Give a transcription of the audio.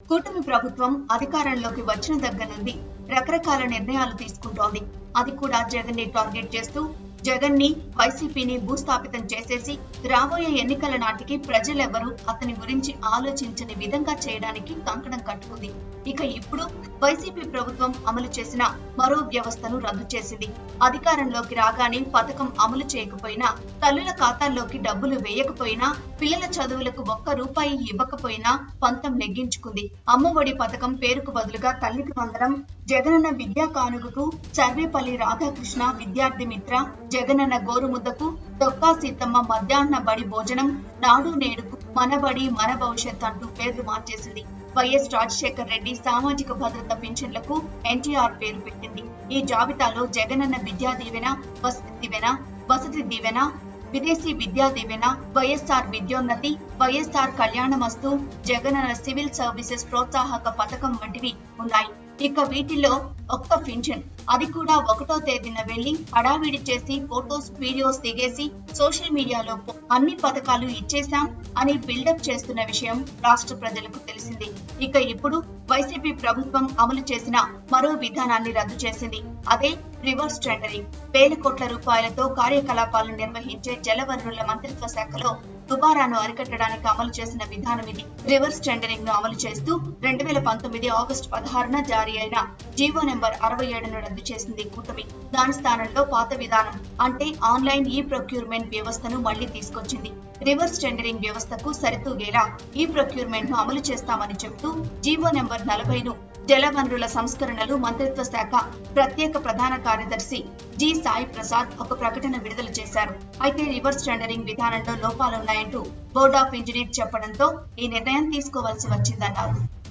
కూటమి ప్రభుత్వం అధికారంలోకి వచ్చిన దగ్గర నుండి రకరకాల నిర్ణయాలు తీసుకుంటోంది. అది కూడా జగన్ని టార్గెట్ చేస్తూ జగన్ని వైసీపీని భూస్థాపితం చేసేసి రాబోయే ఎన్నికల నాటికి ప్రజలెవరూ అతని గురించి ఆలోచించని విధంగా చేయడానికి కంకణం కట్టుకుంది. ఇక ఇప్పుడు వైసీపీ ప్రభుత్వం అమలు చేసిన మరో వ్యవస్థను రద్దు చేసింది. అధికారంలోకి రాగానే పథకం అమలు చేయకపోయినా తల్లుల ఖాతాల్లోకి డబ్బులు వేయకపోయినా పిల్లల చదువులకు ఒక్క రూపాయి ఇవ్వకపోయినా పంతం నెగ్గించుకుంది. అమ్మఒడి పథకం పేరుకు బదులుగా తల్లికి వందనం జగనన్న విద్యా కానుగకు సర్వేపల్లి రాధాకృష్ణ విద్యార్థి మిత్ర జగనన్న గోరుముద్దకు డొక్కా సీతమ్మ మధ్యాహ్న బడి భోజనం నాడు నేడుకు మనబడి మన భవిష్యత్ అంటూ పేర్లు మార్చేసింది. వైఎస్ రాజశేఖర్ రెడ్డి సామాజిక భద్రత పెన్షన్లకు ఎన్టీఆర్ పేరు పెట్టింది. ఈ జాబితాలో Jagananna Vidya Deevena Vasathi Deevena Vasathi Deevena Videshi Vidya Deevena YSR Vidyonnathi YSR Kalyanamasthu Jagananna civil services ప్రోత్సాహక పథకం వంటివి ఉన్నాయి. ఇక వీటిల్లో ఒక్క పింఛన్. అది కూడా ఒకటో తేదీన వెళ్ళి హడావిడి చేసి ఫోటోస్ వీడియోస్ దిగేసి సోషల్ మీడియాలో అన్ని పథకాలు ఇచ్చేశాం అని బిల్డప్ చేస్తున్న విషయం రాష్ట్ర ప్రజలకు తెలిసింది. ఇక ఇప్పుడు వైసీపీ ప్రభుత్వం అమలు చేసిన మరో విధానాన్ని రద్దు చేసింది. అదే రివర్స్ టెండరింగ్. వేల కోట్ల రూపాయలతో కార్యకలాపాలను నిర్వహించే జలవనరుల మంత్రిత్వ శాఖలో దుబారాను అరికట్టడానికి అమలు చేసిన విధానం ఇది. రివర్స్ టెండరింగ్ను అమలు చేస్తూ రెండు వేల పంతొమ్మిది ఆగస్టు పదహారున జారీ అయిన జీవో నెంబర్ అరవై ఏడును రద్దు చేసింది కూటమి. దాని స్థానంలో పాత విధానం అంటే ఆన్లైన్ ఈ ప్రొక్యూర్మెంట్ వ్యవస్థను మళ్ళీ తీసుకొచ్చింది. రివర్స్ టెండరింగ్ వ్యవస్థకు సరితూగేలా ఈ ప్రొక్యూర్మెంట్ను అమలు చేస్తామని చెబుతూ జీవో నెంబర్ నలభైను జలవనరుల సంస్కరణలు మంత్రిత్వ శాఖ ప్రత్యేక ప్రధాన కార్యదర్శి జి సాయి ప్రసాద్ ఒక ప్రకటన విడుదల చేశారు. అయితే రివర్స్ టెండరింగ్ విధానంలో లోపాలున్నాయంటూ బోర్డ్ ఆఫ్ ఇంజనీర్ చెప్పడంతో ఈ నిర్ణయం తీసుకోవాల్సి వచ్చిందన్నారు.